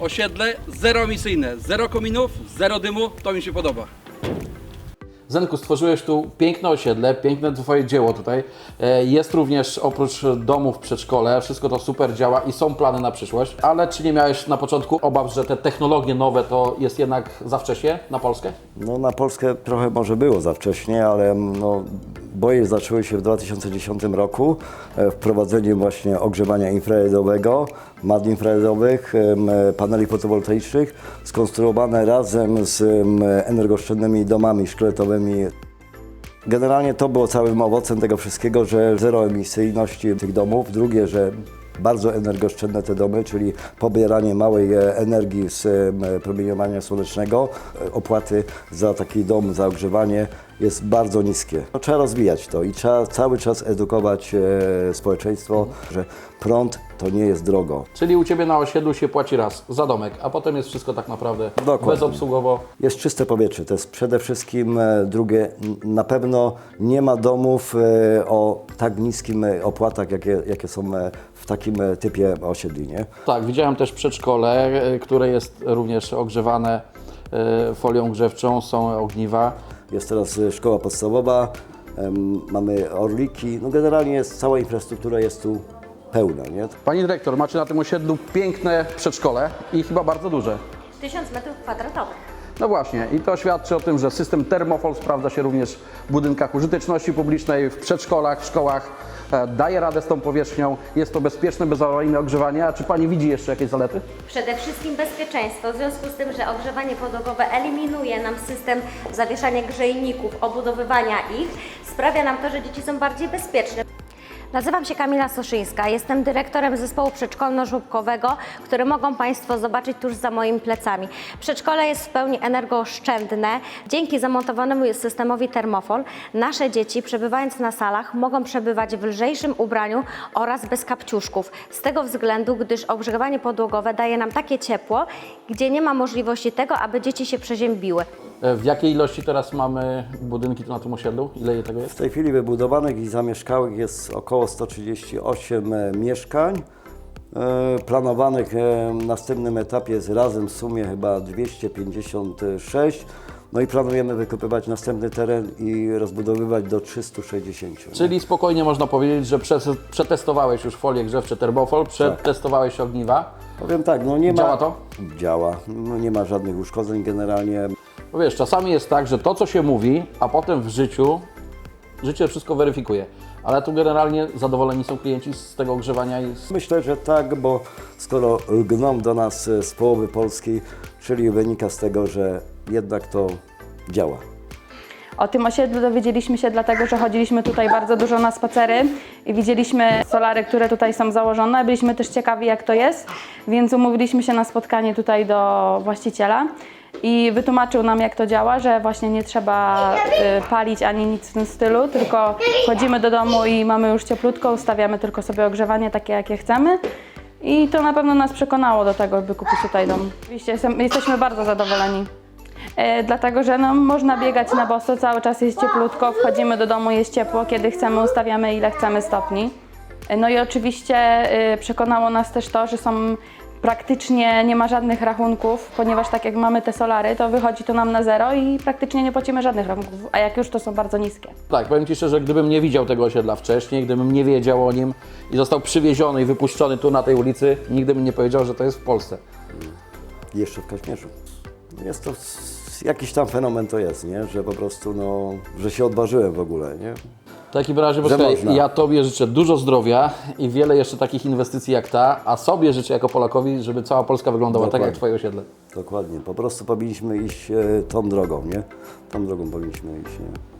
osiedle zeroemisyjne, zero kominów, zero dymu, to mi się podoba. Zenku, stworzyłeś tu piękne osiedle, piękne Twoje dzieło tutaj. E, Jest również oprócz domów przedszkole, wszystko to super działa i są plany na przyszłość, ale czy nie miałeś na początku obaw, że te technologie nowe to jest jednak za wcześnie na Polskę? No na Polskę trochę może było za wcześnie, ale no, boje zaczęły się w 2010 roku. e, Wprowadzeniem właśnie ogrzewania infraredowego, mat infraredowych, e, paneli fotowoltaicznych, skonstruowane razem z energooszczędnymi domami szkieletowymi Generalnie to było całym owocem tego wszystkiego, że zero emisyjności tych domów. Drugie, że bardzo energooszczędne te domy, czyli pobieranie małej e, energii z promieniowania słonecznego. Opłaty za taki dom, za ogrzewanie jest bardzo niskie. No, trzeba rozwijać to i trzeba cały czas edukować e, społeczeństwo, że prąd to nie jest drogo. Czyli u Ciebie na osiedlu się płaci raz za domek, a potem jest wszystko tak naprawdę Dokładnie. bezobsługowo. Jest czyste powietrze, to jest przede wszystkim e, drugie. n- Na pewno nie ma domów e, o tak niskim e, opłatach, jakie, jakie są e, w takim e, typie osiedli, nie? Tak, widziałem też przedszkole, e, które jest również ogrzewane e, folią grzewczą, są ogniwa. Jest teraz e, szkoła podstawowa, mamy orliki, no generalnie jest, cała infrastruktura jest tu pełna, nie? Pani dyrektor, macie na tym osiedlu piękne przedszkole i chyba bardzo duże. 1000 metrów kwadratowych. No właśnie, i to świadczy o tym, że system Thermofol sprawdza się również w budynkach użyteczności publicznej, w przedszkolach, w szkołach, e, daje radę z tą powierzchnią, jest to bezpieczne, bezawaryjne ogrzewanie. A czy Pani widzi jeszcze jakieś zalety? Przede wszystkim bezpieczeństwo, w związku z tym, że ogrzewanie podłogowe eliminuje nam system zawieszania grzejników, obudowywania ich, sprawia nam to, że dzieci są bardziej bezpieczne. Nazywam się Kamila Soszyńska, jestem dyrektorem zespołu przedszkolno-żłobkowego, który mogą Państwo zobaczyć tuż za moimi plecami. Przedszkole jest w pełni energooszczędne. Dzięki zamontowanemu systemowi Thermofol nasze dzieci przebywając na salach mogą przebywać w lżejszym ubraniu oraz bez kapciuszków. Z tego względu, gdyż ogrzewanie podłogowe daje nam takie ciepło, gdzie nie ma możliwości tego, aby dzieci się przeziębiły. E, W jakiej ilości teraz mamy budynki tu na tym osiedlu? Ile je tego W jest? tej chwili wybudowanych i zamieszkałych jest około 138 e, mieszkań. E, Planowanych w następnym etapie jest razem w sumie chyba 256. No i planujemy wykupywać następny teren i rozbudowywać do 360. Czyli spokojnie można powiedzieć, że przetestowałeś już folie grzewcze Thermofol, przetestowałeś ogniwa. Powiem tak, no nie ma... Działa to? Działa. No nie ma żadnych uszkodzeń generalnie. Bo wiesz, czasami jest tak, że to co się mówi, a potem w życiu, życie wszystko weryfikuje. Ale tu generalnie zadowoleni są klienci z tego ogrzewania i z... Myślę, że tak, bo skoro lgną do nas e, z połowy Polski, czyli wynika z tego, że jednak to działa. O tym osiedlu dowiedzieliśmy się dlatego, że chodziliśmy tutaj bardzo dużo na spacery i widzieliśmy solary, które tutaj są założone. Byliśmy też ciekawi, jak to jest, więc umówiliśmy się na spotkanie tutaj do właściciela i wytłumaczył nam, jak to działa, że właśnie nie trzeba y, palić ani nic w tym stylu, tylko wchodzimy do domu i mamy już cieplutko, ustawiamy tylko sobie ogrzewanie takie, jakie chcemy. I to na pewno nas przekonało do tego, by kupić tutaj dom. Oczywiście jesteśmy bardzo zadowoleni. E, dlatego, że no, można biegać na boso, cały czas jest cieplutko, wchodzimy do domu, jest ciepło, kiedy chcemy ustawiamy ile chcemy stopni. E, no i oczywiście e, przekonało nas też to, że są praktycznie nie ma żadnych rachunków, ponieważ tak jak mamy te solary, to wychodzi to nam na zero i praktycznie nie płacimy żadnych rachunków, a jak już to są bardzo niskie. Tak, powiem Ci szczerze, gdybym nie widział tego osiedla wcześniej, gdybym nie wiedział o nim i został przywieziony i wypuszczony tu na tej ulicy, nigdy bym nie powiedział, że to jest w Polsce. Jeszcze w Kaźmierzu. Jest to jakiś tam fenomen to jest, nie? Że po prostu, no, że się odważyłem w ogóle, nie? W takim razie, można. ja Tobie życzę dużo zdrowia i wiele jeszcze takich inwestycji jak ta, a sobie życzę jako Polakowi, żeby cała Polska wyglądała tak jak Dokładnie. Twoje osiedle. Dokładnie. Po prostu powinniśmy iść e, tą drogą, nie? Tą drogą powinniśmy iść, nie?